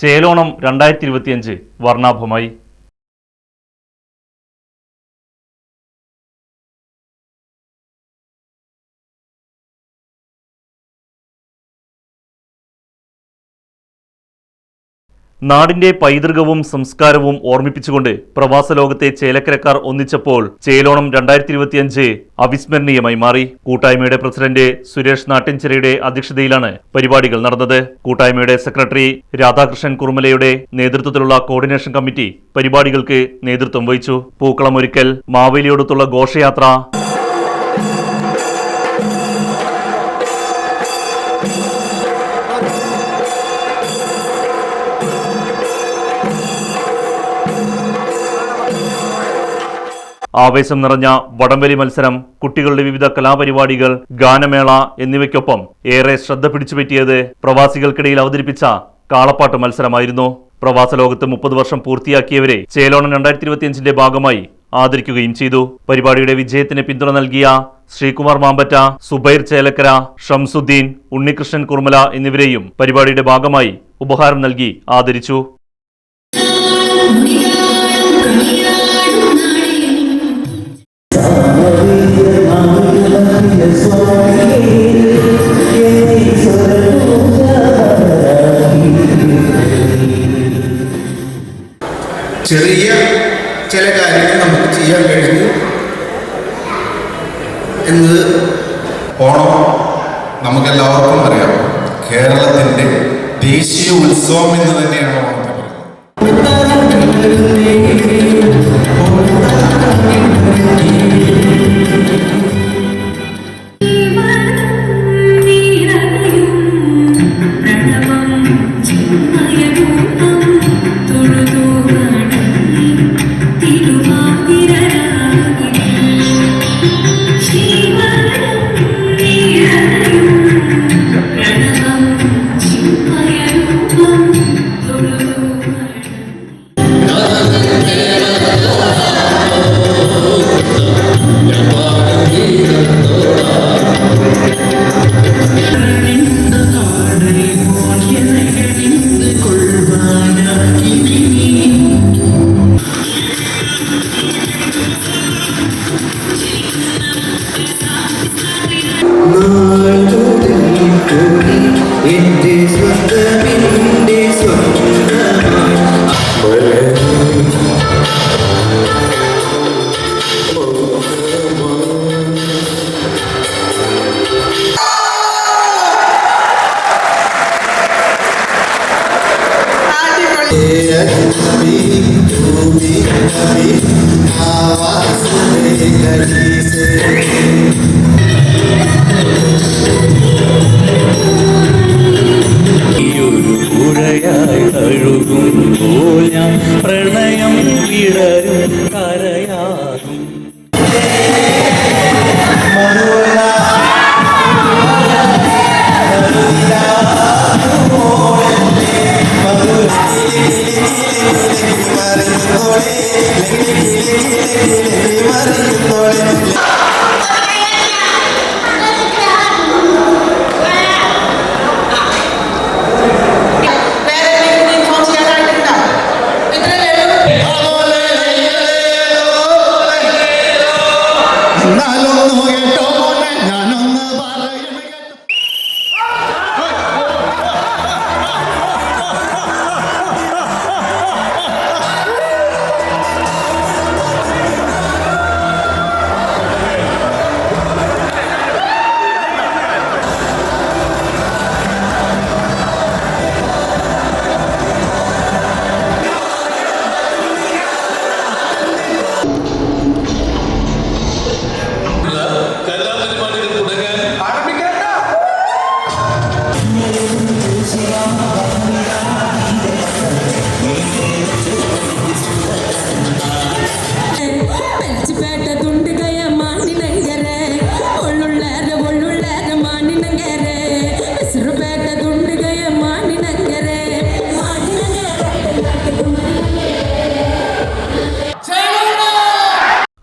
ചേലോണം രണ്ടായിരത്തി ഇരുപത്തിയഞ്ച് വർണാഭമായി. നാടിന്റെ പൈതൃകവും സംസ്കാരവും ഓർമ്മിപ്പിച്ചുകൊണ്ട് പ്രവാസ ലോകത്തെ ചേലക്കരക്കാർ ഒന്നിച്ചപ്പോൾ ചേലോണം രണ്ടായിരത്തി ഇരുപത്തിയഞ്ച് അവിസ്മരണീയമായി മാറി. കൂട്ടായ്മയുടെ പ്രസിഡന്റ് സുരേഷ് നാട്ടിൻചിറയുടെ അധ്യക്ഷതയിലാണ് പരിപാടികൾ നടന്നത്. കൂട്ടായ്മയുടെ സെക്രട്ടറി രാധാകൃഷ്ണൻ കുറുമലയുടെ നേതൃത്വത്തിലുള്ള കോർഡിനേഷൻ കമ്മിറ്റി പരിപാടികൾക്ക് നേതൃത്വം വഹിച്ചു. പൂക്കളമൊരുക്കൽ മാവേലിയോടത്തുള്ള ഘോഷയാത്ര ആവേശം നിറഞ്ഞ വടംവലി മത്സരം കുട്ടികളുടെ വിവിധ കലാപരിപാടികൾ ഗാനമേള എന്നിവയ്ക്കൊപ്പം ഏറെ ശ്രദ്ധ പിടിച്ചുപറ്റിയത് പ്രവാസികൾക്കിടയിൽ അവതരിപ്പിച്ച കാളപ്പാട്ട് മത്സരമായിരുന്നു. പ്രവാസ ലോകത്ത് മുപ്പത് വർഷം പൂർത്തിയാക്കിയവരെ ചേലോണം രണ്ടായിരത്തി ഇരുപത്തിയഞ്ചിന്റെ ഭാഗമായി ആദരിക്കുകയും ചെയ്തു. പരിപാടിയുടെ വിജയത്തിന് പിന്തുണ നൽകിയ ശ്രീകുമാർ മാമ്പറ്റ സുബൈർ ചേലക്കര ഷംസുദ്ദീൻ ഉണ്ണികൃഷ്ണൻ കുർമല എന്നിവരെയും പരിപാടിയുടെ ഭാഗമായി ഉപഹാരം നൽകി ആദരിച്ചു. ചെറിയ ചില കാര്യങ്ങൾ നമുക്ക് ചെയ്യാൻ കഴിഞ്ഞു എന്നത് ഓണം നമുക്കെല്ലാവർക്കും അറിയാം. കേരളത്തിന്റെ ദേശീയ ഉത്സവം എന്ന് തന്നെയാണ്? തഴുകുമ്പോൾ ഞാൻ പ്രണയം ഇടരും കരയാകും. না লগ্ন হয়ে